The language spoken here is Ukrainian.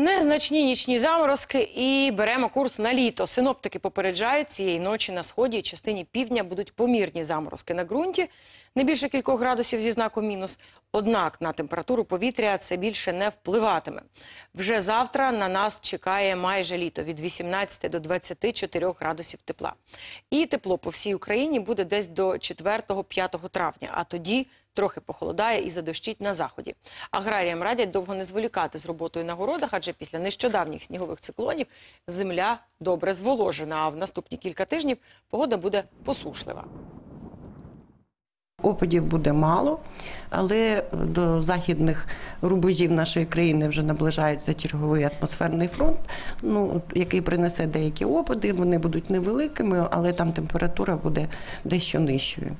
Незначні нічні заморозки і беремо курс на літо. Синоптики попереджають, цієї ночі на сході і частині півдня будуть помірні заморозки на ґрунті, не більше кількох градусів зі знаком мінус. Однак на температуру повітря це більше не впливатиме. Вже завтра на нас чекає майже літо від 18 до 24 градусів тепла. І тепло по всій Україні буде десь до 4-5 травня, а тоді трохи похолодає і задощить на заході. Аграріям радять довго не зволікати з роботою на городах, адже після нещодавніх снігових циклонів земля добре зволожена. А в наступні кілька тижнів погода буде посушлива. Опадів буде мало, але до західних рубежів нашої країни вже наближається черговий атмосферний фронт, ну, який принесе деякі опади. Вони будуть невеликими, але там температура буде дещо нижчою.